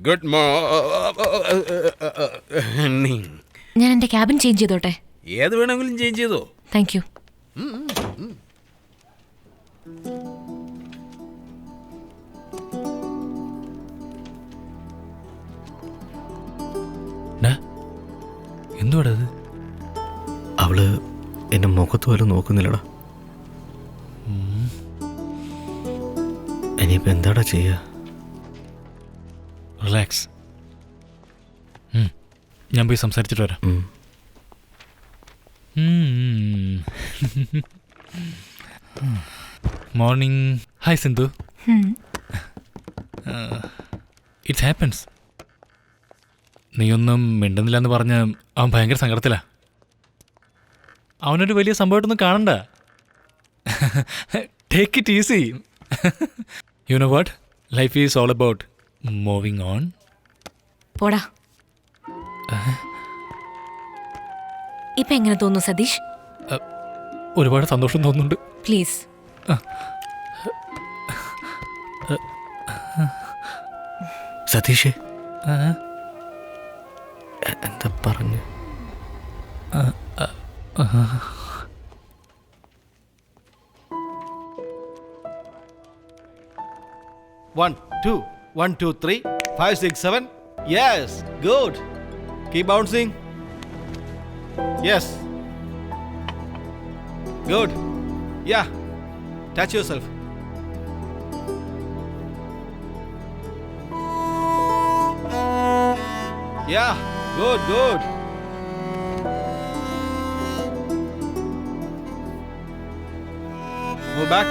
Good morning ഞാൻ എന്റെ cabin change ചെയ്തോട്ടെ? ഏത് വേണമെങ്കിലും ചേഞ്ച് ചെയ്തോ? താങ്ക് യു എന്തുവാടാ അത് അവൾ എന്റെ മുഖത്ത് പോലും നോക്കുന്നില്ലടാ. ഇനിയിപ്പോ എന്താടാ ചെയ്യുക റിലാക്സ് ഞാൻ പോയി സംസാരിച്ചിട്ട് വരാം. Morning hi Sindhu it's happens നീയൊന്നും മിണ്ടുന്നില്ല എന്ന് പറഞ്ഞ് അവൻ ഭയങ്കര സങ്കടത്തിലാ. അവനൊരു വലിയ സംഭവമായിട്ടൊന്നും കാണണ്ട. Take it easy you know what life is all about moving on പോടാ. ഇപ്പൊ എങ്ങനെ തോന്നുന്നു സതീഷ്? ഒരുപാട് സന്തോഷം തോന്നുന്നുണ്ട്. പ്ലീസ്. സതീഷ്. എന്താ പറഞ്ഞു? One two, one, two, three, five, six, seven. Yes, good. Keep bouncing. Yes. Good. Yeah. Touch yourself. Yeah, good, good. Move back.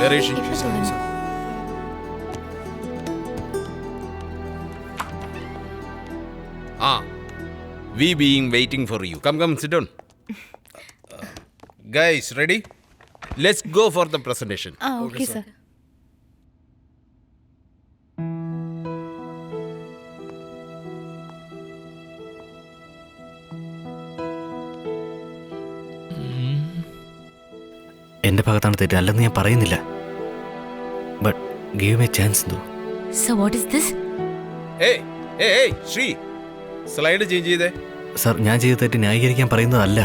Very is we being waiting for you. Come, come, sit down. Uh, guys, ready? Let's go for the presentation. ആ okay sir എന്റെ ഭാഗത്താണ് തെറ്റ് അല്ലെന്ന് ഞാൻ പറയുന്നില്ല but give a chance എന്തോ sir what is this Hey, hey, hey, Sri. Slide change ചെയ്തേ sir ഞാൻ ചെയ്ത തെറ്റ് ന്യായീകരിക്കാൻ പറയുന്നതല്ല.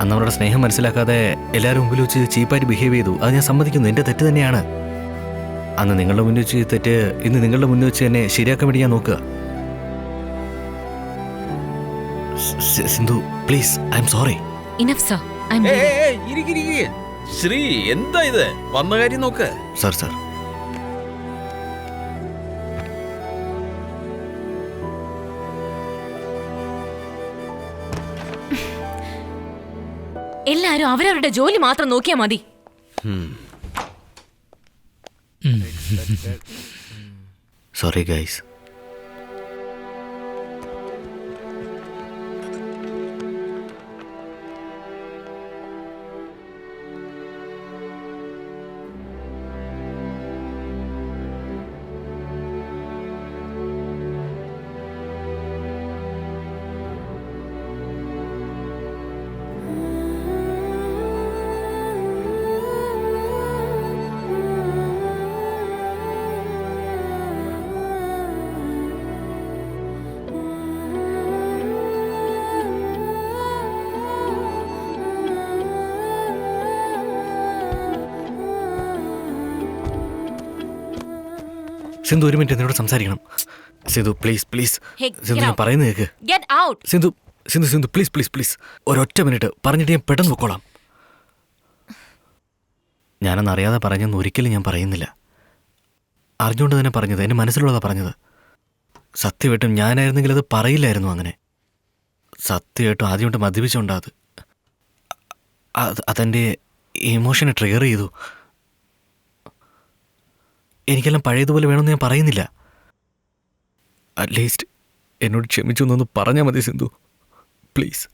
അന്ന് അവരുടെ സ്നേഹം മനസ്സിലാക്കാതെ എല്ലാവരും മുമ്പിൽ വെച്ച് ചീപ്പായിട്ട് ബിഹേവ് ചെയ്തു. അത് ഞാൻ സമ്മതിക്കുന്നു. എന്റെ തെറ്റ് തന്നെയാണ്. അന്ന് നിങ്ങളുടെ മുന്നിൽ വെച്ച് തെറ്റ് ഇന്ന് നിങ്ങളുടെ മുന്നിൽ വെച്ച് എന്നെ ശരിയാക്കാൻ വേണ്ടി ഞാൻ നോക്കുക. Sindhu please I'm sorry enough sir. Sri എന്താ ഇത്? വന്ന കാര്യം നോക്ക്. സാർ സാർ എല്ലാരും അവരവരുടെ ജോലി മാത്രം നോക്കിയാ മതി സോറി ഗൈസ് സിന്ധു ഒരു മിനിറ്റ് എന്നോട് സംസാരിക്കണം. Sindhu please please Hey, Sindhu ഞാൻ out. പറയുന്നത് out Sindhu Sindhu Sindhu please please please ഒരൊറ്റ മിനിറ്റ് പറഞ്ഞിട്ട് ഞാൻ പെട്ടെന്ന് പൊക്കോളാം. ഞാനന്ന് അറിയാതെ പറഞ്ഞെന്ന് ഒരിക്കലും ഞാൻ പറയുന്നില്ല. അറിഞ്ഞുകൊണ്ട് തന്നെ പറഞ്ഞത് എന്റെ മനസ്സിലുള്ളതാ പറഞ്ഞത്. സത്യമായിട്ടും ഞാനായിരുന്നെങ്കിൽ അത് പറയില്ലായിരുന്നു അങ്ങനെ. സത്യമായിട്ടും ആദ്യമായിട്ട് മദ്യപിച്ചുകൊണ്ടാ അത്. അത് അതെന്റെ ഇമോഷനെ ട്രിഗർ ചെയ്തു. എനിക്കെല്ലാം പഴയതുപോലെ വേണമെന്ന് ഞാൻ പറയുന്നില്ല. അറ്റ്ലീസ്റ്റ് എന്നോട് ക്ഷമിച്ചു എന്നൊന്ന് പറഞ്ഞാൽ മതി സിന്ധു. പ്ലീസ്